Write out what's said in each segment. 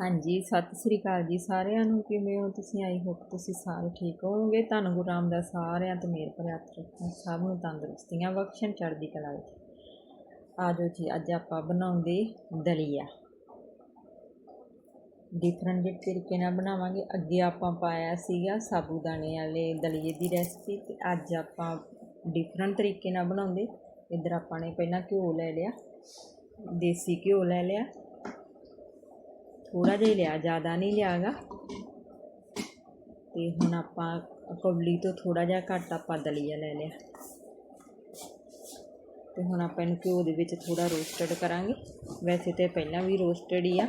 ਹਾਂਜੀ, ਸਤਿ ਸ੍ਰੀ ਅਕਾਲ ਜੀ ਸਾਰਿਆਂ ਨੂੰ। ਕਿਵੇਂ ਹੋ ਤੁਸੀਂ? ਆਈ ਹੋਪ ਤੁਸੀਂ ਸਾਰੇ ਠੀਕ ਹੋਵੋਗੇ। ਧੰਨ ਗੁਰੂ ਰਾਮਦਾਸ ਸਾਰਿਆਂ ਤੇ ਮੇਰ ਭਰੇ ਰੱਖਣ ਸਭ ਨੂੰ ਤੰਦਰੁਸਤੀਆਂ ਬਖਸ਼ਣ, ਚੜ੍ਹਦੀ ਕਲਾ ਵਿੱਚ। ਆ ਜਾਓ ਜੀ, ਅੱਜ ਆਪਾਂ ਬਣਾਉਂਦੇ ਦਲੀਆ। ਡਿਫਰੈਂਟ ਤਰੀਕੇ ਨਾਲ ਬਣਾਵਾਂਗੇ। ਅੱਗੇ ਆਪਾਂ ਪਾਇਆ ਸੀਗਾ ਸਾਬੂਦਾਨੇ ਵਾਲੇ ਦਲੀਏ ਦੀ ਰੈਸਪੀ ਤੇ ਅੱਜ ਆਪਾਂ ਡਿਫਰੈਂਟ ਤਰੀਕੇ ਨਾਲ ਬਣਾਉਂਦੇ। ਇੱਧਰ ਆਪਾਂ ਨੇ ਪਹਿਲਾਂ ਘਿਓ ਲੈ ਲਿਆ, ਦੇਸੀ ਘਿਓ ਲੈ ਲਿਆ। ਥੋੜਾ ਜਿਹਾ ਲਿਆ, ਜ਼ਿਆਦਾ ਨਹੀਂ ਲਿਆਗਾ। ਤੇ ਹੁਣ ਆਪਾਂ ਕੌਲੀ ਤੋਂ ਥੋੜਾ ਜਿਹਾ ਘੱਟ ਆਪਾਂ ਦਲੀਆ ਲੈ ਲਿਆ। ਤੇ ਹੁਣ ਆਪਾਂ ਇਹਨੂੰ ਘਿਓ ਦੇ ਵਿੱਚ ਥੋੜਾ ਰੋਸਟਡ ਕਰਾਂਗੇ। ਵੈਸੇ ਤੇ ਪਹਿਲਾਂ ਵੀ ਰੋਸਟਡ ਹੀ ਆ।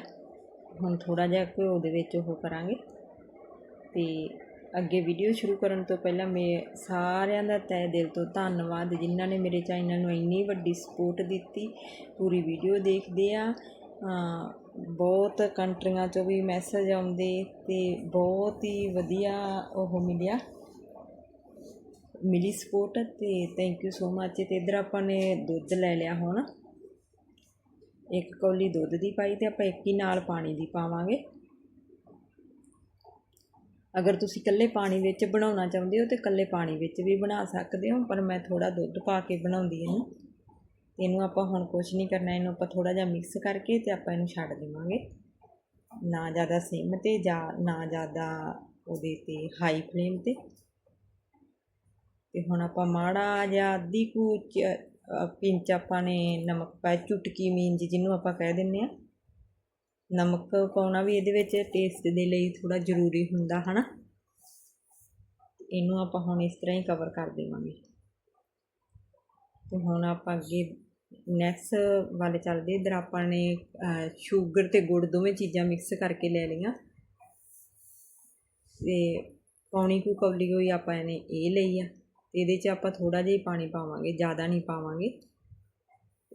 ਹੁਣ ਥੋੜਾ ਜਿਹਾ ਘਿਓ ਦੇ ਵਿੱਚ ਉਹ ਕਰਾਂਗੇ। ਤੇ ਅੱਗੇ ਵੀਡੀਓ ਸ਼ੁਰੂ ਕਰਨ ਤੋਂ ਪਹਿਲਾਂ ਮੈਂ ਸਾਰਿਆਂ ਦਾ ਤਹਿ ਦਿਲ ਤੋਂ ਧੰਨਵਾਦ। ਜਿਨ੍ਹਾਂ ਨੇ ਮੇਰੇ ਚੈਨਲ ਨੂੰ ਇੰਨੀ ਵੱਡੀ ਸਪੋਰਟ ਦਿੱਤੀ। ਪੂਰੀ ਵੀਡੀਓ ਦੇਖਦੇ ਆ। ਬਹੁਤ ਕੰਟਰੀਆਂ ਚੋਂ ਵੀ ਮੈਸੇਜ ਆਉਂਦੇ ਅਤੇ ਬਹੁਤ ਹੀ ਵਧੀਆ ਉਹ ਮਿਲਿਆ। ਮਿਲੀ ਸਪੋਰਟ ਅਤੇ ਥੈਂਕ ਯੂ ਸੋ ਮੱਚ ਅਤੇ ਇੱਧਰ ਆਪਾਂ ਨੇ ਦੁੱਧ ਲੈ ਲਿਆ ਹੁਣ। ਇੱਕ ਕੌਲੀ ਦੁੱਧ ਦੀ ਪਾਈ ਅਤੇ ਆਪਾਂ ਇੱਕ ਹੀ ਨਾਲ ਪਾਣੀ ਦੀ ਪਾਵਾਂਗੇ। ਅਗਰ ਤੁਸੀਂ ਇਕੱਲੇ ਪਾਣੀ ਵਿੱਚ ਬਣਾਉਣਾ ਚਾਹੁੰਦੇ ਹੋ ਤਾਂ ਇਕੱਲੇ ਪਾਣੀ ਵਿੱਚ ਵੀ ਬਣਾ ਸਕਦੇ ਹੋ, ਪਰ ਮੈਂ ਥੋੜਾ ਦੁੱਧ ਪਾ ਕੇ ਬਣਾਉਂਦੀ ਹਾਂ। ਇਹਨੂੰ ਆਪਾਂ ਹੁਣ ਕੁਝ ਨਹੀਂ ਕਰਨਾ, ਇਹਨੂੰ ਆਪਾਂ ਥੋੜਾ ਜਿਹਾ ਮਿਕਸ ਕਰਕੇ ਤੇ ਆਪਾਂ ਇਹਨੂੰ ਛੱਡ ਦੇਵਾਂਗੇ। ਨਾ ਜ਼ਿਆਦਾ ਸਿਮ ਤੇ ਜਾਂ ਨਾ ਜ਼ਿਆਦਾ ਉਹਦੇ ਤੇ ਹਾਈ ਫਲੇਮ ਤੇ। ਤੇ ਹੁਣ ਆਪਾਂ ਮਾੜਾ ਜਿਹਾ ਅੱਧੀ ਕੁ ਪਿੰਚ ਆਪਾਂ ਨੇ ਨਮਕ ਪਾਇਆ ਚੁਟਕੀ ਮੀਂਜ ਜਿਹਨੂੰ ਆਪਾਂ ਕਹਿ ਦਿੰਨੇ ਆ ਨਮਕ ਪਾਉਣਾ ਵੀ ਇਹਦੇ ਵਿੱਚ ਟੇਸਟ ਦੇ ਲਈ ਥੋੜਾ ਜ਼ਰੂਰੀ ਹੁੰਦਾ, ਹਨਾ? ਇਹਨੂੰ ਆਪਾਂ ਹੁਣ ਇਸ ਤਰ੍ਹਾਂ ਹੀ ਕਵਰ ਕਰ ਦੇਵਾਂਗੇ। ਤੇ ਹੁਣ ਆਪਾਂ ਅੱਗੇ ਨੈਕਸ ਵੱਲ ਚੱਲਦੇ ਇੱਧਰ ਆਪਾਂ ਨੇ ਸ਼ੂਗਰ ਤੇ ਗੁੜ ਦੋਵੇਂ ਚੀਜ਼ਾਂ ਮਿਕਸ ਕਰਕੇ ਲੈ ਲਈਆਂ। ਤੇ ਪੌਣੀ ਕੁ ਕੌਲੀ ਹੋਈ ਆਪਾਂ ਨੇ ਇਹ ਲਈ ਆ। ਤੇ ਇਹਦੇ 'ਚ ਆਪਾਂ ਥੋੜਾ ਜਿਹਾ ਹੀ ਪਾਣੀ ਪਾਵਾਂਗੇ, ਜ਼ਿਆਦਾ ਨਹੀਂ ਪਾਵਾਂਗੇ।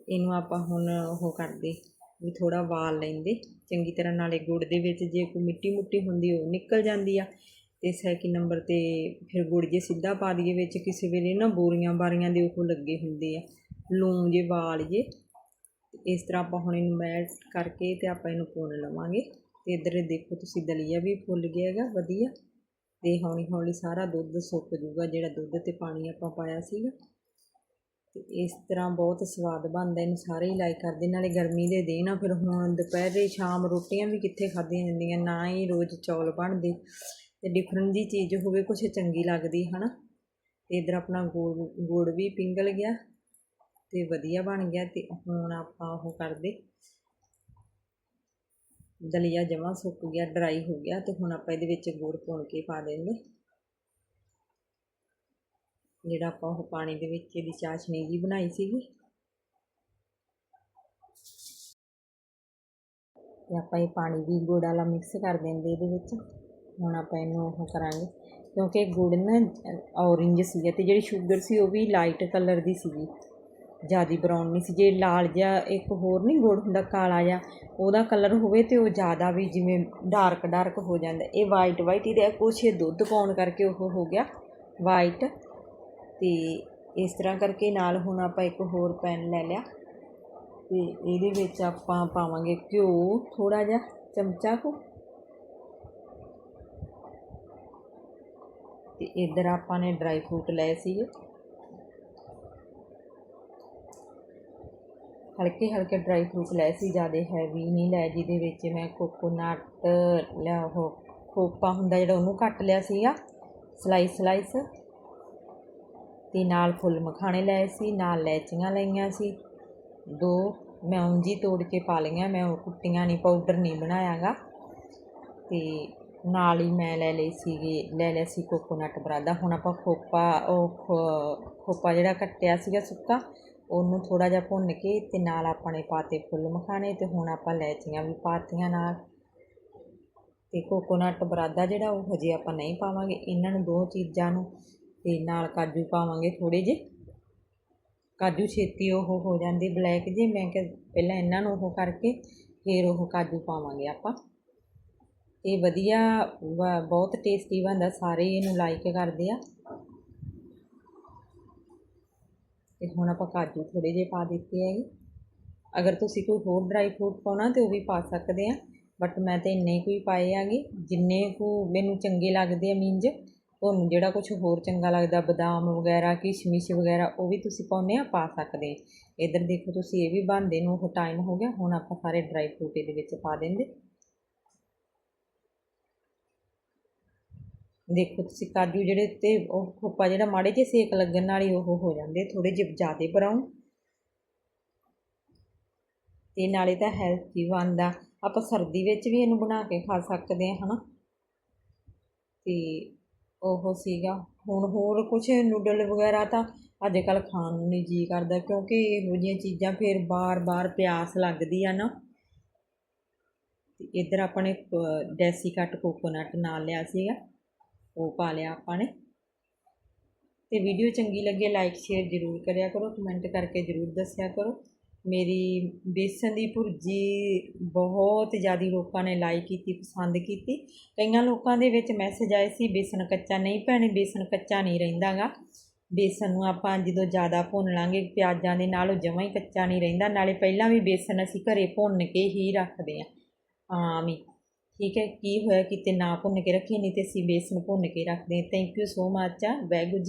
ਇਹਨੂੰ ਆਪਾਂ ਹੁਣ ਉਹ ਕਰਦੇ, ਵੀ ਥੋੜਾ ਵਾਲ ਲੈਂਦੇ। ਚੰਗੀ ਤਰ੍ਹਾਂ ਨਾਲੇ ਗੁੜ ਦੇ ਵਿੱਚ ਜੇ ਕੋਈ ਮਿੱਟੀ ਮੁੱਟੀ ਹੁੰਦੀ, ਉਹ ਨਿਕਲ ਜਾਂਦੀ ਆ। ਤੇ ਸੈਕਿੰਡ ਨੰਬਰ ਤੇ ਫਿਰ ਗੁੜ ਜੇ ਸਿੱਧਾ ਪਾ ਦਈਏ ਵਿੱਚ, ਕਿਸੇ ਵੇਲੇ ਨਾ ਬੋਰੀਆਂ ਬਾਰੀਆਂ ਦੇ ਉਹ ਲੱਗੇ ਹੁੰਦੇ ਆ। ਲੂਣ ਜੇ ਵਾਲ ਜੇ ਇਸ ਤਰ੍ਹਾਂ ਆਪਾਂ ਹੁਣ ਇਹਨੂੰ ਮੈਲਟ ਕਰਕੇ ਤੇ ਆਪਾਂ ਇਹਨੂੰ ਭੁੰਨ ਲਵਾਂਗੇ। ਤੇ ਇੱਧਰ ਦੇਖੋ ਤੁਸੀਂ ਦਲੀਆ ਵੀ ਫੁੱਲ ਗਿਆ ਹੈਗਾ, ਵਧੀਆ। ਤੇ ਹੌਲੀ ਹੌਲੀ ਸਾਰਾ ਦੁੱਧ ਸੁੱਕ ਜੂਗਾ ਜਿਹੜਾ ਦੁੱਧ ਤੇ ਪਾਣੀ ਆਪਾਂ ਪਾਇਆ ਸੀਗਾ। ਤੇ ਇਸ ਤਰ੍ਹਾਂ ਬਹੁਤ ਸਵਾਦ ਬਣਦਾ, ਇਹਨੂੰ ਸਾਰੇ ਹੀ ਲਾਈਕ ਕਰਦੇ। ਨਾਲੇ ਗਰਮੀ ਦੇ ਦਿਨ ਆ, ਫਿਰ ਹੁਣ ਦੁਪਹਿਰੇ ਸ਼ਾਮ ਰੋਟੀਆਂ ਵੀ ਕਿੱਥੇ ਖਾਧੀਆਂ ਜਾਂਦੀਆਂ, ਨਾ ਹੀ ਰੋਜ਼ ਚੌਲ ਬਣਦੇ। ਤੇ ਡਿਫਰੈਂਟ ਜੀ ਚੀਜ਼ ਹੋਵੇ, ਕੁਛ ਚੰਗੀ ਲੱਗਦੀ, ਹਨਾ। ਤੇ ਇਧਰ ਆਪਣਾ ਗੁੜ ਗੁੜ ਵੀ ਪਿੰਗਲ ਗਿਆ। ਤੇ ਵਧੀਆ ਬਣ ਗਿਆ ਅਤੇ ਹੁਣ ਆਪਾਂ ਉਹ ਕਰਦੇ। ਦਲੀਆ ਜਮਾਂ ਸੁੱਕ ਗਿਆ ਡਰਾਈ ਹੋ ਗਿਆ ਅਤੇ ਹੁਣ ਆਪਾਂ ਇਹਦੇ ਵਿੱਚ ਗੁੜ ਭੁੰਨ ਕੇ ਪਾ ਦੇਂਗੇ ਜਿਹੜਾ ਆਪਾਂ ਉਹ ਪਾਣੀ ਦੇ ਵਿੱਚ ਇਹਦੀ ਚਾਸ਼ਨੀ ਜੀ ਬਣਾਈ ਸੀਗੀ। ਤੇ ਆਪਾਂ ਇਹ ਪਾਣੀ ਵੀ ਗੁੜ ਵਾਲਾ ਮਿਕਸ ਕਰ ਦਿੰਦੇ ਇਹਦੇ ਵਿੱਚ। ਹੁਣ ਆਪਾਂ ਇਹਨੂੰ ਉਹ ਕਰਾਂਗੇ। ਕਿਉਂਕਿ ਗੁੜ ਨਾ ਔਰੇਂਜ ਸੀਗਾ ਤੇ ਜਿਹੜੀ ਸ਼ੂਗਰ ਸੀ ਉਹ ਵੀ ਲਾਈਟ ਕਲਰ ਦੀ ਸੀਗੀ। ਜ਼ਿਆਦਾ ਬਰਾਊਨ ਨਹੀਂ ਸੀ, ਜੇ ਲਾਲ ਜਿਹਾ ਇੱਕ ਹੋਰ ਨਹੀਂ ਗੁੜ ਹੁੰਦਾ, ਕਾਲਾ ਜਿਹਾ, ਉਹਦਾ ਕਲਰ ਹੋਵੇ ਤੇ ਉਹ ਜ਼ਿਆਦਾ ਵੀ ਜਿਵੇਂ ਡਾਰਕ ਡਾਰਕ ਹੋ ਜਾਂਦਾ। ਇਹ ਵਾਈਟ ਵਾਈਟ ਹੀ ਕੁਛ ਇਹ ਦੁੱਧ ਪਾਉਣ ਕਰਕੇ ਉਹ ਹੋ ਗਿਆ ਵਾਈਟ ਤੇ ਇਸ ਤਰ੍ਹਾਂ ਕਰਕੇ ਨਾਲ ਹੁਣ ਆਪਾਂ ਇੱਕ ਹੋਰ ਪੈਨ ਲੈ ਲਿਆ। ਤੇ ਇਹਦੇ ਵਿੱਚ ਆਪਾਂ ਪਾਵਾਂਗੇ ਘਿਓ ਥੋੜਾ ਜਿਹਾ ਚਮਚਾ ਕੁ। ਤੇ ਇੱਧਰ ਆਪਾਂ ਨੇ ਡਰਾਈ ਫਰੂਟ ਲਏ ਸੀਗੇ। ਹਲਕੇ ਹਲਕੇ ਡਰਾਈ ਫਰੂਟ ਲਏ ਸੀ, ਜ਼ਿਆਦਾ ਹੈਵੀ ਨਹੀਂ ਲਏ ਜਿਹਦੇ ਵਿੱਚ ਮੈਂ ਕੋਕੋਨਟ ਲਿਆ ਉਹ ਖੋਪਾ ਹੁੰਦਾ ਜਿਹੜਾ ਉਹਨੂੰ ਕੱਟ ਲਿਆ ਸੀਗਾ ਸਲਾਈਸ ਸਲਾਈਸ ਤੇ ਨਾਲ ਫੁੱਲ ਮਖਾਣੇ ਲਏ ਸੀ, ਨਾਲ ਲੈਚੀਆਂ ਲਈਆਂ ਸੀ। ਦੋ ਮੈਂ ਉਂਝੀ ਤੋੜ ਕੇ ਪਾ ਲਈਆਂ, ਮੈਂ ਉਹ ਕੁੱਟੀਆਂ ਨਹੀਂ ਪਾਊਡਰ ਨਹੀਂ ਬਣਾਇਆਗਾ। ਤੇ ਨਾਲ ਹੀ ਮੈਂ ਲੈ ਲਈ ਸੀਗੀ, ਲੈ ਲਿਆ ਸੀ ਕੋਕੋਨਟ ਬਰਾਦਾ। ਹੁਣ ਆਪਾਂ ਖੋਪਾ, ਉਹ ਖੋ- ਖੋਪਾ ਜਿਹੜਾ ਕੱਟਿਆ ਸੀਗਾ ਸੁੱਕਾ ਉਹਨੂੰ ਥੋੜ੍ਹਾ ਜਿਹਾ ਭੁੰਨ ਕੇ ਅਤੇ ਨਾਲ ਆਪਾਂ ਨੇ ਪਾਤੇ ਫੁੱਲ ਮਖਾਣੇ ਅਤੇ ਹੁਣ ਆਪਾਂ ਲੈਚੀਆਂ ਵੀ ਪਾਤੀਆਂ ਨਾਲ। ਅਤੇ ਕੋਕੋਨਟ ਬਰਾਦਾ ਜਿਹੜਾ ਉਹ ਹਜੇ ਆਪਾਂ ਨਹੀਂ ਪਾਵਾਂਗੇ, ਇਹਨਾਂ ਨੂੰ ਦੋ ਚੀਜ਼ਾਂ ਨੂੰ ਅਤੇ ਨਾਲ ਕਾਜੂ ਪਾਵਾਂਗੇ ਥੋੜ੍ਹੇ ਜਿਹੇ। ਕਾਜੂ ਛੇਤੀ ਉਹ ਹੋ ਜਾਂਦੇ ਬਲੈਕ ਜੇ, ਮੈਂ ਕਿ ਪਹਿਲਾਂ ਇਹਨਾਂ ਨੂੰ ਉਹ ਕਰਕੇ ਫਿਰ ਉਹ ਕਾਜੂ ਪਾਵਾਂਗੇ ਆਪਾਂ। ਇਹ ਵਧੀਆ ਵਾ- ਬਹੁਤ ਟੇਸਟੀ ਬਣਦਾ, ਸਾਰੇ ਇਹਨੂੰ ਲਾਈਕ ਕਰਦੇ ਆ। ਅਤੇ ਹੁਣ ਆਪਾਂ ਕਾਜੂ ਥੋੜ੍ਹੇ ਜਿਹੇ ਪਾ ਦਿੱਤੇ ਹੈਗੇ। ਅਗਰ ਤੁਸੀਂ ਕੋਈ ਹੋਰ ਡਰਾਈ ਫਰੂਟ ਪਾਉਣਾ ਤਾਂ ਉਹ ਵੀ ਪਾ ਸਕਦੇ ਆ। ਬਟ ਮੈਂ ਤਾਂ ਇੰਨੇ ਕੁ ਹੀ ਪਾਏ ਆਗੇ ਜਿੰਨੇ ਕੁ ਮੈਨੂੰ ਚੰਗੇ ਲੱਗਦੇ ਆ ਮੀਨਜ਼ ਤੁਹਾਨੂੰ ਜਿਹੜਾ ਕੁਝ ਹੋਰ ਚੰਗਾ ਲੱਗਦਾ, ਬਦਾਮ ਵਗੈਰਾ, ਕਿਸ਼ਮਿਸ਼ ਵਗੈਰਾ, ਉਹ ਵੀ ਤੁਸੀਂ ਪਾਉਂਦੇ ਆ, ਪਾ ਸਕਦੇ ਇੱਧਰ ਦੇਖੋ ਤੁਸੀਂ, ਇਹ ਵੀ ਬਣਦੇ ਨੂੰ ਉਹ ਟਾਈਮ ਹੋ ਗਿਆ। ਹੁਣ ਆਪਾਂ ਸਾਰੇ ਡਰਾਈ ਫਰੂਟ ਇਹਦੇ ਵਿੱਚ ਪਾ ਦਿੰਦੇ। ਦੇਖੋ ਤੁਸੀਂ ਕਾਜੂ ਜਿਹੜੇ ਤੇ ਉਹ ਖੋਪਾ ਜਿਹੜਾ ਮਾੜੇ ਜਿਹੇ ਸੇਕ ਲੱਗਣ ਨਾਲ ਹੀ ਉਹ ਹੋ ਜਾਂਦੇ ਥੋੜੇ ਜਿਹੇ ਜ਼ਿਆਦਾ ਬਰਾਊਨ ਤੇ ਨਾਲੇ ਤਾਂ ਹੈਲਥੀ ਬਣਦਾ। ਆਪਾਂ ਸਰਦੀ ਵਿੱਚ ਵੀ ਇਹਨੂੰ ਬਣਾ ਕੇ ਖਾ ਸਕਦੇ ਹਾਂ, ਹਨਾ? ਤੇ ਉਹ ਸੀਗਾ। ਹੁਣ ਹੋਰ ਕੁਝ ਨੂਡਲ ਵਗੈਰਾ ਤਾਂ ਅੱਜ ਕੱਲ੍ਹ ਖਾਣ ਨੂੰ ਨਹੀਂ ਜੀ ਕਰਦਾ, ਕਿਉਂਕਿ ਇਹੋ ਜਿਹੀਆਂ ਚੀਜ਼ਾਂ ਫਿਰ ਬਾਰ-ਬਾਰ ਪਿਆਸ ਲੱਗਦੀ ਆ ਨਾ। ਤੇ ਇੱਧਰ ਆਪਾਂ ਨੇ ਡੈਸੀ ਕੱਟ ਕੋਕੋਨਟ ਨਾਲ ਲਿਆ ਸੀਗਾ। ਉਹ ਪਾ ਲਿਆ ਆਪਾਂ ਨੇ। ਤੇ ਵੀਡੀਓ ਚੰਗੀ ਲੱਗੇ ਲਾਈਕ ਸ਼ੇਅਰ ਜ਼ਰੂਰ ਕਰਿਆ ਕਰੋ ਕਮੈਂਟ ਕਰਕੇ ਜ਼ਰੂਰ ਦੱਸਿਆ ਕਰੋ। ਮੇਰੀ ਬੇਸਨ ਦੀ ਭੁਰਜੀ ਬਹੁਤ ਜ਼ਿਆਦਾ ਲੋਕਾਂ ਨੇ ਲਾਈਕ ਕੀਤੀ, ਪਸੰਦ ਕੀਤੀ। ਕਈਆਂ ਲੋਕਾਂ ਦੇ ਵਿੱਚ ਮੈਸੇਜ ਆਏ ਸੀ, ਬੇਸਨ ਕੱਚਾ ਨਹੀਂ ਭੈਣੇ, ਬੇਸਨ ਕੱਚਾ ਨਹੀਂ ਰਹਿੰਦਾਗਾ। ਬੇਸਨ ਨੂੰ ਆਪਾਂ ਜਦੋਂ ਜ਼ਿਆਦਾ ਭੁੰਨ ਲਾਂਗੇ, ਪਿਆਜ਼ਾਂ ਦੇ ਨਾਲ ਉਹ ਜਮਾਂ ਹੀ ਕੱਚਾ ਨਹੀਂ ਰਹਿੰਦਾ। ਨਾਲੇ ਪਹਿਲਾਂ ਵੀ ਬੇਸਨ ਅਸੀਂ ਘਰੇ ਭੁੰਨ ਕੇ ਹੀ ਰੱਖਦੇ ਹਾਂ। ਆਮ। ਹੀ ਠੀਕ ਹੈ, ਕੀ ਹੋਇਆ ਕਿਤੇ ਨਾ ਭੁੰਨ ਕੇ ਰੱਖੀ ਨਹੀਂ ਤੇ ਅਸੀਂ ਬੇਸਨ ਭੁੰਨ ਕੇ ਰੱਖਦੇ ਹਾਂ। ਥੈਂਕ ਯੂ ਸੋ ਮੱਚ ਆ ਵੈਗੂ